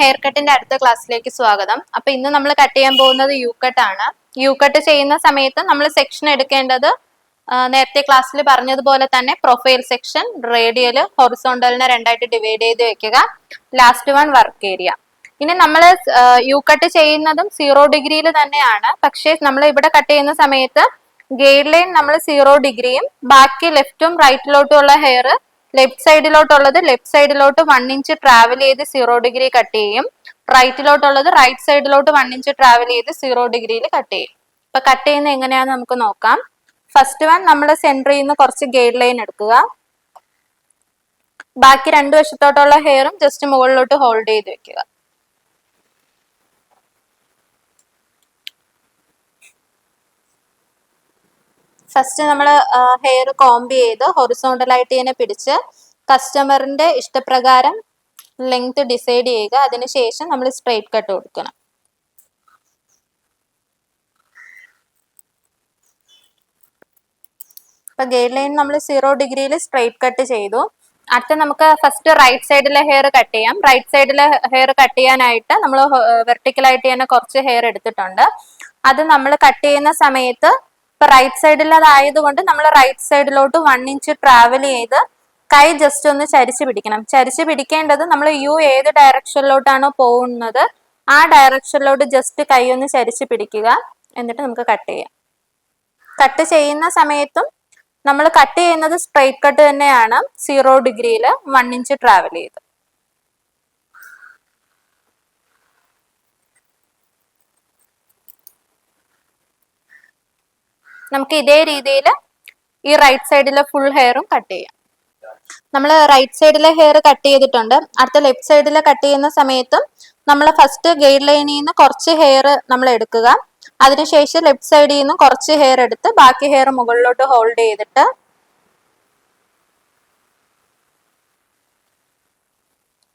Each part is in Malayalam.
ഹെയർ കട്ടിന്റെ അടുത്ത ക്ലാസ്സിലേക്ക് സ്വാഗതം. അപ്പൊ ഇന്ന് നമ്മൾ കട്ട് ചെയ്യാൻ പോകുന്നത് യു കട്ട് ആണ്. യു കട്ട് ചെയ്യുന്ന സമയത്ത് നമ്മൾ സെക്ഷൻ എടുക്കേണ്ടത് നേരത്തെ ക്ലാസ്സിൽ പറഞ്ഞതുപോലെ തന്നെ പ്രൊഫൈൽ സെക്ഷൻ റേഡിയൽ ഹൊറിസോണ്ടലിനെ രണ്ടായിട്ട് ഡിവൈഡ് ചെയ്ത് വെക്കുക. ലാസ്റ്റ് വൺ വർക്ക് ഏരിയ ഇനി നമ്മൾ യു കട്ട് ചെയ്യുന്നതും സീറോ ഡിഗ്രിയിൽ തന്നെയാണ്. പക്ഷേ നമ്മൾ ഇവിടെ കട്ട് ചെയ്യുന്ന സമയത്ത് ഗൈഡ് ലൈൻ നമ്മൾ സീറോ ഡിഗ്രിയും ബാക്കി ലെഫ്റ്റും റൈറ്റിലോട്ടും ഉള്ള ഹെയർ ലെഫ്റ്റ് സൈഡിലോട്ടുള്ളത് ലെഫ്റ്റ് സൈഡിലോട്ട് വൺ ഇഞ്ച് ട്രാവൽ ചെയ്ത് സീറോ ഡിഗ്രി കട്ട് ചെയ്യും. റൈറ്റിലോട്ടുള്ളത് റൈറ്റ് സൈഡിലോട്ട് വൺ ഇഞ്ച് ട്രാവൽ ചെയ്ത് സീറോ ഡിഗ്രിയിൽ കട്ട് ചെയ്യും. ഇപ്പൊ കട്ട് ചെയ്യുന്നത് എങ്ങനെയാന്ന് നമുക്ക് നോക്കാം. ഫസ്റ്റ് വൺ നമ്മൾ സെന്ററിൽ നിന്ന് കുറച്ച് ഗൈഡ് ലൈൻ എടുക്കുക. ബാക്കി രണ്ടു വശത്തോട്ടുള്ള ഹെയറും ജസ്റ്റ് മുകളിലോട്ട് ഹോൾഡ് ചെയ്ത് വെക്കുക. ഫസ്റ്റ് നമ്മൾ ഹെയർ കോംബ് ചെയ്ത് ഹൊറിസോണ്ടൽ ആയിട്ട് ഇതിനെ പിടിച്ച് കസ്റ്റമറിന്റെ ഇഷ്ടപ്രകാരം ലെങ്ത് ഡിസൈഡ് ചെയ്യുക. അതിനുശേഷം നമ്മൾ സ്ട്രെയിറ്റ് കട്ട് കൊടുക്കണം. ഇപ്പൊ ഗൈഡ് ലൈൻ നമ്മൾ സീറോ ഡിഗ്രിയിൽ സ്ട്രെയിറ്റ് കട്ട് ചെയ്തു. അടുത്ത നമുക്ക് ഫസ്റ്റ് റൈറ്റ് സൈഡിലെ ഹെയർ കട്ട് ചെയ്യാം. റൈറ്റ് സൈഡിലെ ഹെയർ കട്ട് ചെയ്യാനായിട്ട് നമ്മൾ വെർട്ടിക്കലായിട്ട് തന്നെ കുറച്ച് ഹെയർ എടുത്തിട്ടുണ്ട്. അത് നമ്മൾ കട്ട് ചെയ്യുന്ന സമയത്ത് ഇപ്പൊ റൈറ്റ് സൈഡിൽ അതായതുകൊണ്ട് നമ്മൾ റൈറ്റ് സൈഡിലോട്ട് വൺ ഇഞ്ച് ട്രാവൽ ചെയ്ത് കൈ ജസ്റ്റ് ഒന്ന് ചരിച്ച് പിടിക്കണം. ചരിച്ച് പിടിക്കേണ്ടത് നമ്മൾ യു ഏത് ഡയറക്ഷനിലോട്ടാണോ പോകുന്നത് ആ ഡയറക്ഷനിലോട്ട് ജസ്റ്റ് കൈ ഒന്ന് ചരിച്ച് പിടിക്കുക. എന്നിട്ട് നമുക്ക് കട്ട് ചെയ്യാം. കട്ട് ചെയ്യുന്ന സമയത്തും നമ്മൾ കട്ട് ചെയ്യുന്നത് സ്ട്രൈറ്റ് കട്ട് തന്നെയാണ്. സീറോ ഡിഗ്രിയിൽ വൺ ഇഞ്ച് ട്രാവൽ ചെയ്ത്. നമുക്ക് ഇതേ രീതിയിൽ ഈ റൈറ്റ് സൈഡിലെ ഫുൾ ഹെയറും കട്ട് ചെയ്യാം. നമ്മൾ റൈറ്റ് സൈഡിലെ ഹെയർ കട്ട് ചെയ്തിട്ടുണ്ട്. അടുത്ത ലെഫ്റ്റ് സൈഡിലെ കട്ട് ചെയ്യുന്ന സമയത്തും നമ്മൾ ഫസ്റ്റ് ഗൈഡ് ലൈനിൽ നിന്ന് കുറച്ച് ഹെയർ നമ്മൾ എടുക്കുക. അതിനുശേഷം ലെഫ്റ്റ് സൈഡിൽ നിന്നും കുറച്ച് ഹെയർ എടുത്ത് ബാക്കി ഹെയർ മുകളിലോട്ട് ഹോൾഡ് ചെയ്തിട്ട്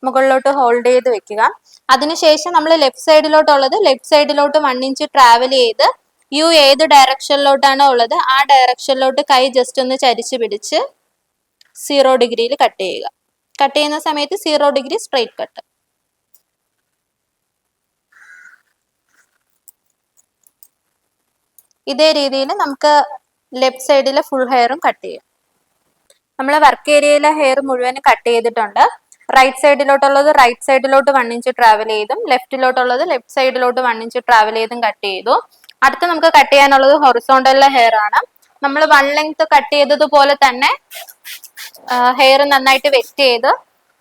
മുകളിലോട്ട് ഹോൾഡ് ചെയ്ത് വെക്കുക. അതിനുശേഷം നമ്മൾ ലെഫ്റ്റ് സൈഡിലോട്ടുള്ളത് ലെഫ്റ്റ് സൈഡിലോട്ട് വൺ ഇഞ്ച് ട്രാവൽ ചെയ്ത് യു ഏത് ഡയറക്ഷനിലോട്ടാണോ ഉള്ളത്? ആ ഡയറക്ഷനിലോട്ട് കൈ ജസ്റ്റ് ഒന്ന് ചരിച്ച് പിടിച്ച് സീറോ ഡിഗ്രിയിൽ കട്ട് ചെയ്യുക. കട്ട് ചെയ്യുന്ന സമയത്ത് സീറോ ഡിഗ്രി സ്ട്രെയിറ്റ് കട്ട് ഇതേ രീതിയിൽ നമുക്ക് ലെഫ്റ്റ് സൈഡിലെ ഫുൾ ഹെയറും കട്ട് ചെയ്യാം. നമ്മൾ വർക്ക് ഏരിയയിലെ ഹെയർ മുഴുവനും കട്ട് ചെയ്തിട്ടുണ്ട്. റൈറ്റ് സൈഡിലോട്ടുള്ളത് റൈറ്റ് സൈഡിലോട്ട് വൺ ഇഞ്ച് ട്രാവൽ ചെയ്തും ലെഫ്റ്റിലോട്ടുള്ളത് ലെഫ്റ്റ് സൈഡിലോട്ട് വൺ ഇഞ്ച് ട്രാവൽ ചെയ്തും കട്ട് ചെയ്തു. അടുത്ത് നമുക്ക് കട്ട് ചെയ്യാനുള്ളത് ഹൊറിസോണ്ടലിലെ ഹെയർ ആണ്. നമ്മൾ വൺ ലെങ്ത് കട്ട് ചെയ്തതുപോലെ തന്നെ ഹെയർ നന്നായിട്ട് വെറ്റ് ചെയ്ത്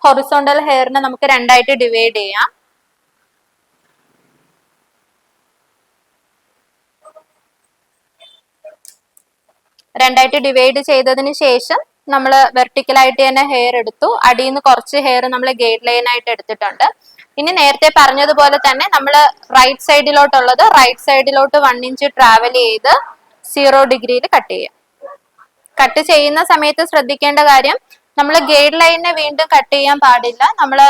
ഹൊറിസോണ്ടൽ ഹെയറിനെ നമുക്ക് രണ്ടായിട്ട് ഡിവൈഡ് ചെയ്യാം. രണ്ടായിട്ട് ഡിവൈഡ് ചെയ്തതിന് ശേഷം നമ്മൾ വെർട്ടിക്കലായിട്ട് തന്നെ ഹെയർ എടുത്തു. അടിയിൽ നിന്ന് കുറച്ച് ഹെയർ നമ്മൾ ഗൈഡ് ലൈൻ ആയിട്ട് എടുത്തിട്ടുണ്ട്. ഇനി നേരത്തെ പറഞ്ഞതുപോലെ തന്നെ നമ്മൾ റൈറ്റ് സൈഡിലോട്ടുള്ളത് റൈറ്റ് സൈഡിലോട്ട് വൺ ഇഞ്ച് ട്രാവൽ ചെയ്ത് സീറോ ഡിഗ്രിയിൽ കട്ട് ചെയ്യാം. കട്ട് ചെയ്യുന്ന സമയത്ത് ശ്രദ്ധിക്കേണ്ട കാര്യം നമ്മൾ ഗൈഡ് ലൈനിനെ വീണ്ടും കട്ട് ചെയ്യാൻ പാടില്ല. നമ്മൾ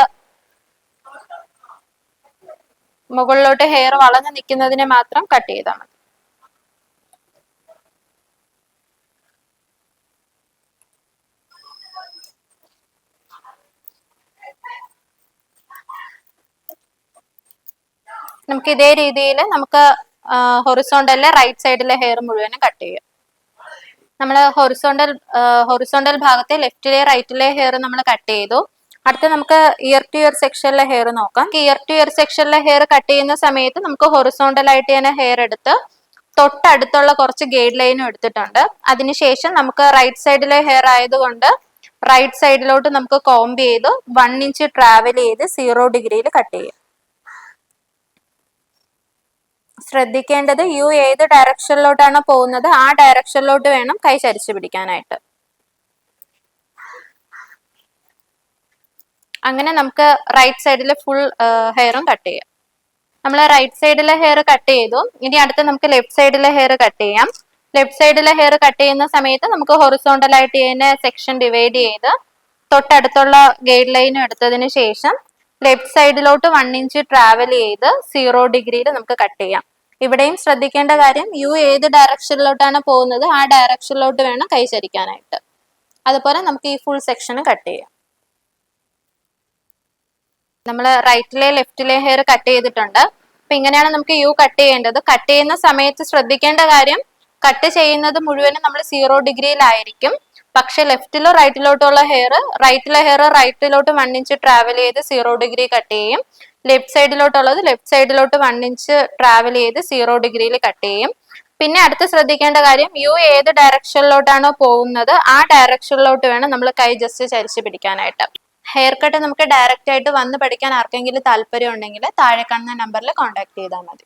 മുകളിലോട്ട് ഹെയർ വളഞ്ഞു നിൽക്കുന്നതിനെ മാത്രം കട്ട് ചെയ്താൽ മതി. നമുക്ക് ഇതേ രീതിയിൽ നമുക്ക് ഹൊറിസോണ്ടലിലെ റൈറ്റ് സൈഡിലെ ഹെയർ മുഴുവനും കട്ട് ചെയ്യാം. നമ്മൾ ഹൊറിസോണ്ടൽ ഹൊറിസോണ്ടൽ ഭാഗത്തെ ലെഫ്റ്റിലെ റൈറ്റിലെ ഹെയർ നമ്മൾ കട്ട് ചെയ്തു. അടുത്ത നമുക്ക് ഇയർ ടു ഇയർ സെക്ഷനിലെ ഹെയർ നോക്കാം. ഇയർ ടു ഇയർ സെക്ഷനിലെ ഹെയർ കട്ട് ചെയ്യുന്ന സമയത്ത് നമുക്ക് ഹൊറിസോണ്ടൽ ആയിട്ട് തന്നെ ഹെയർ എടുത്ത് തൊട്ടടുത്തുള്ള കുറച്ച് ഗൈഡ് ലൈനും എടുത്തിട്ടുണ്ട്. അതിനുശേഷം നമുക്ക് റൈറ്റ് സൈഡിലെ ഹെയർ ആയതുകൊണ്ട് റൈറ്റ് സൈഡിലോട്ട് നമുക്ക് കോംബ് ചെയ്ത് വൺ ഇഞ്ച് ട്രാവൽ ചെയ്ത് സീറോ ഡിഗ്രിയിൽ കട്ട് ചെയ്യാം. ശ്രദ്ധിക്കേണ്ടത് യു ഏത് ഡയറക്ഷനിലോട്ടാണ് പോകുന്നത് ആ ഡയറക്ഷനിലോട്ട് വേണം കൈ ചരിച്ചു പിടിക്കാനായിട്ട്. അങ്ങനെ നമുക്ക് റൈറ്റ് സൈഡിലെ ഫുൾ ഹെയറും കട്ട് ചെയ്യാം. നമ്മൾ റൈറ്റ് സൈഡിലെ ഹെയർ കട്ട് ചെയ്തു. ഇനി അടുത്ത് നമുക്ക് ലെഫ്റ്റ് സൈഡിലെ ഹെയർ കട്ട് ചെയ്യാം. ലെഫ്റ്റ് സൈഡിലെ ഹെയർ കട്ട് ചെയ്യുന്ന സമയത്ത് നമുക്ക് ഹൊറിസോണ്ടൽ ആയിട്ട് ഇതിനെ സെക്ഷൻ ഡിവൈഡ് ചെയ്ത് തൊട്ടടുത്തുള്ള ഗൈഡ് ലൈനും എടുത്തതിന് ശേഷം ലെഫ്റ്റ് സൈഡിലോട്ട് വൺ ഇഞ്ച് ട്രാവൽ ചെയ്ത് സീറോ ഡിഗ്രിയിൽ നമുക്ക് കട്ട് ചെയ്യാം. ഇവിടെയും ശ്രദ്ധിക്കേണ്ട കാര്യം യു ഏത് ഡയറക്ഷനിലോട്ടാണ് പോകുന്നത് ആ ഡയറക്ഷനിലോട്ട് വേണം കൈചരിക്കാനായിട്ട് അതുപോലെ നമുക്ക് ഈ ഫുൾ സെക്ഷൻ കട്ട് ചെയ്യാം. നമ്മൾ റൈറ്റിലെ ലെഫ്റ്റിലെ ഹെയർ കട്ട് ചെയ്തിട്ടുണ്ട്. അപ്പൊ ഇങ്ങനെയാണ് നമുക്ക് യു കട്ട് ചെയ്യേണ്ടത്. കട്ട് ചെയ്യുന്ന സമയത്ത് ശ്രദ്ധിക്കേണ്ട കാര്യം കട്ട് ചെയ്യുന്നത് മുഴുവനും നമ്മൾ സീറോ ഡിഗ്രിയിലായിരിക്കും പക്ഷെ ലെഫ്റ്റിലോ റൈറ്റിലോട്ടോ ഉള്ള ഹെയർ റൈറ്റിലെ ഹെയർ റൈറ്റിലോട്ട് വൺ ഇഞ്ച് ട്രാവൽ ചെയ്ത് സീറോ ഡിഗ്രി കട്ട് ചെയ്യും. ലെഫ്റ്റ് സൈഡിലോട്ടുള്ളത് ലെഫ്റ്റ് സൈഡിലോട്ട് വൺ ഇഞ്ച് ട്രാവൽ ചെയ്ത് സീറോ ഡിഗ്രിയിൽ കട്ട് ചെയ്യും. പിന്നെ അടുത്ത് ശ്രദ്ധിക്കേണ്ട കാര്യം യു ഏത് ഡയറക്ഷനിലോട്ടാണോ പോകുന്നത് ആ ഡയറക്ഷനിലോട്ട് വേണം നമ്മൾ കൈ ജസ്റ്റ് ചരിച്ച് പിടിക്കാനായിട്ട്. ഹെയർ കട്ട് നമുക്ക് ഡയറക്റ്റ് ആയിട്ട് വന്ന് പഠിക്കാൻ ആർക്കെങ്കിലും താല്പര്യം ഉണ്ടെങ്കിൽ താഴെ കാണുന്ന നമ്പറിൽ കോൺടാക്ട് ചെയ്താൽ മതി.